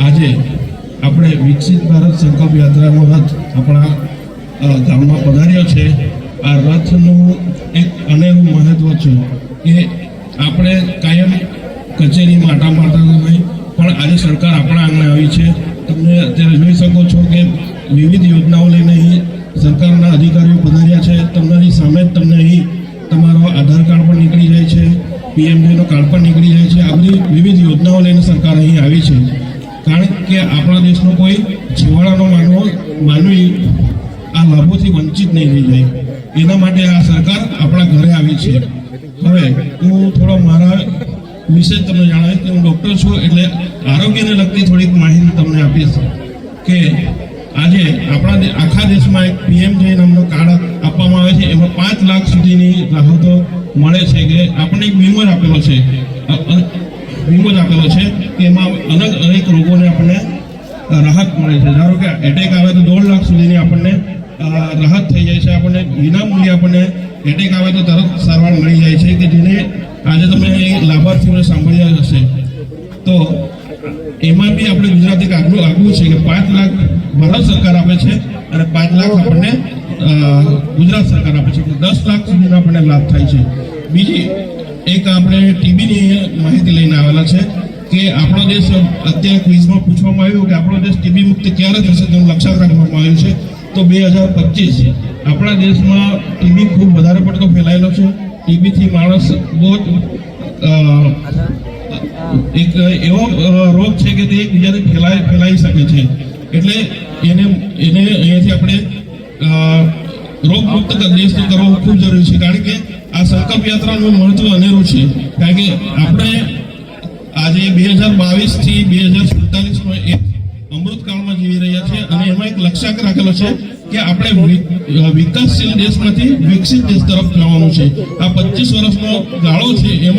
આજે આપણે વિકસિત ભારત સંકલ્પ યાત્રાનો રથ આપણા ગામમાં પધાર્યો છે. આ રથનું એક અનેરું મહત્વ છે કે આપણે કાયમ કચેરીમાં આટા મારતા હોય, પણ આજે સરકાર આપણા આંગણે આવી છે. તમે અત્યારે જોઈ શકો છો કે વિવિધ યોજનાઓ લઈને અહીં સરકારના અધિકારીઓ પધાર્યા છે. તમારી સામે જ તમને અહીં તમારો આધાર કાર્ડ પણ નીકળી જાય છે પીએમજીનો કાર્ડ પણ નીકળી જાય છે. આ બધી વિવિધ યોજનાઓ લઈને સરકાર અહીં આવી છે. કારણ કે આપણા દેશનો કોઈ છેવાડાનો માનવો માનવી આ લાભોથી વંચિત નહીં થઈ જાય. એના માટે આ સરકાર આપણા ઘરે આવી છે. હવે હું થોડો મારા વિશે તમને જણાવીશ કે હું ડૉક્ટર છું એટલે આરોગ્યને લગતી થોડીક માહિતી તમને આપીશ કે આજે આપણા આખા દેશમાં એક પીએમ જે નામનો કાર્ડ આપવામાં આવે છે, એમાં પાંચ લાખ સુધીની રાહતો મળે છે કે આપણને એક વીમો આપેલો છે. વીમો જ આપેલો છે કે એમાં અલગ અનેક રોગોને આપણને રાહત મળે છે. ધારો કે એટેક આવે તો દોઢ લાખ સુધીની આપણને રાહત થઈ જાય છે. આપણને વિનામૂલ્યે આપણને એટેક આવે તો તરત સારવાર મળી જાય છે કે જેને આજે તમે લાભાર્થીઓને સાંભળ્યા હશે. તો એમાં બી આપણે ગુજરાત એક આગલું આગવું છે કે પાંચ લાખ ભારત સરકાર આપે છે અને પાંચ લાખ આપણને ગુજરાત સરકાર આપે છે. દસ લાખ સુધીનો આપણને લાભ થાય છે. બીજી એક આપણે આવેલા છે કે આપણો દેશ અત્યારે ક્વિઝમાં પૂછવામાં આવ્યું કે આપણો દેશ ટીબી મુક્ત ક્યારે થશે તેનું લક્ષ્યાંક રાખવામાં આવ્યું છે. તો બે હજાર પચીસ આપણા દેશમાં ટીબી ખૂબ વધારે પડતો ફેલાયેલો છે. ટીબીથી માણસ બહુ જ એક એવો રોગ છે કે તે એકબીજાને ફેલાઈ ફેલાઈ શકે છે. એટલે એને એને અહીંયાથી આપણે રોગ મુક્ત દેશથી કરવો ખૂબ જરૂરી છે. કારણ કે આ સંકલ્પ યાત્રાનું મહત્વ અનેરું છે. કારણ કે આપણે આજે બે હજાર બાવીસથી બે હજાર સુડતાલીસ નો એક અમૃતકાળમાં જીવી રહ્યા છે અને એમાં એક લક્ષ્યાંક રાખેલો છે કે આપણે વિકાસશીલ દેશમાંથી વિકસિત દેશ તરફ જવાનું છે. આ પચીસ વર્ષનો ગાળો છે, એમાં